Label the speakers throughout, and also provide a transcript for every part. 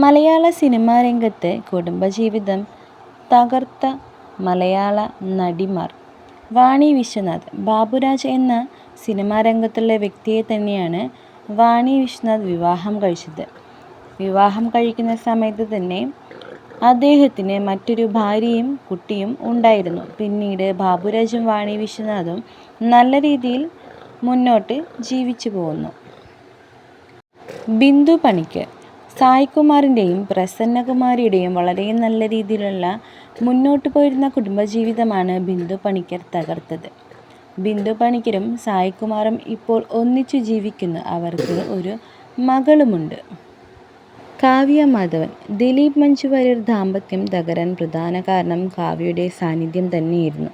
Speaker 1: മലയാള cinema രംഗത്ത് കുടുംബജീവിതം തകർത്ത മലയാള നടിമാർ. വാണി വിശ്വനാഥ് ബാബുരാജ് എന്ന സിനിമാ രംഗത്തുള്ള വ്യക്തിയെ തന്നെയാണ് വാണി വിശ്വനാഥ് വിവാഹം കഴിച്ചത്. വിവാഹം കഴിക്കുന്ന സമയത്ത് തന്നെ അദ്ദേഹത്തിന് മറ്റൊരു ഭാര്യയും കുട്ടിയും ഉണ്ടായിരുന്നു. പിന്നീട് ബാബുരാജും വാണി വിശ്വനാഥും നല്ല രീതിയിൽ മുന്നോട്ട് ജീവിച്ചു പോകുന്നു. ബിന്ദു പണിക്കർ സായ്കുമാറിന്റെയും പ്രസന്നകുമാരിയുടെയും വളരെ നല്ല രീതിയിലുള്ള മുന്നോട്ട് പോയിരുന്ന കുടുംബജീവിതമാണ് ബിന്ദു പണിക്കർ തകർത്തത്. ബിന്ദു പണിക്കരും സായികുമാറും ഇപ്പോൾ ഒന്നിച്ചു ജീവിക്കുന്നു അവർക്ക് ഒരു മകളുമുണ്ട്. കാവ്യ മാധവൻ ദിലീപ് മഞ്ജു വാര്യർ ദാമ്പത്യം തകരാൻ പ്രധാന കാരണം കാവ്യയുടെ സാന്നിധ്യം തന്നെയായിരുന്നു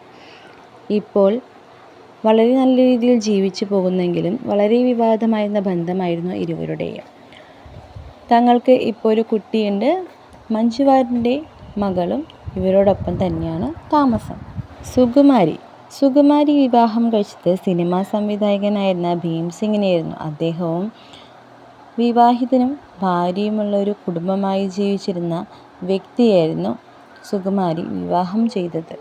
Speaker 1: ഇപ്പോൾ വളരെ നല്ല രീതിയിൽ ജീവിച്ചു പോകുന്നെങ്കിലും വളരെ വിവാദമായിരുന്ന ബന്ധമായിരുന്നു ഇരുവരുടെയും. തങ്ങൾക്ക് ഇപ്പോൾ ഒരു കുട്ടിയുണ്ട്. മഞ്ജു വാര്യരുടെ മകളും ഇവരോടൊപ്പം തന്നെയാണ് താമസം. സുകുമാരി. സുകുമാരി വിവാഹം കഴിച്ചത് സിനിമാ സംവിധായകനായിരുന്ന ഭീം സിംഗിനെയായിരുന്നു. അദ്ദേഹവും വിവാഹിതനും ഭാര്യയുമുള്ള ഒരു കുടുംബമായി ജീവിച്ചിരുന്ന വ്യക്തിയായിരുന്നു സുകുമാരി വിവാഹം ചെയ്തത്.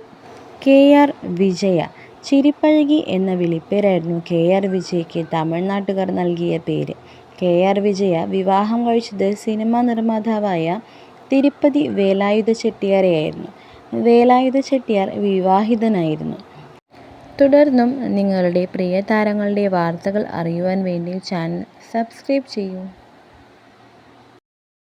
Speaker 1: കെ ആർ വിജയ. ചിരിപ്പഴകി എന്ന വിളിപ്പേരായിരുന്നു കെ ആർ വിജയ്ക്ക് തമിഴ്നാട്ടുകാർ നൽകിയ പേര്. കെ ആർ വിജയ വിവാഹം കഴിച്ചത് സിനിമാ നിർമ്മാതാവായ തിരുപ്പതി വേലായുധ ചെട്ടിയാരെയായിരുന്നു. വേലായുധ ചെട്ടിയാർ വിവാഹിതനായിരുന്നു. തുടർന്നും നിങ്ങളുടെ പ്രിയ താരങ്ങളുടെ വാർത്തകൾ അറിയുവാൻ വേണ്ടി ചാനൽ സബ്സ്ക്രൈബ് ചെയ്യൂ.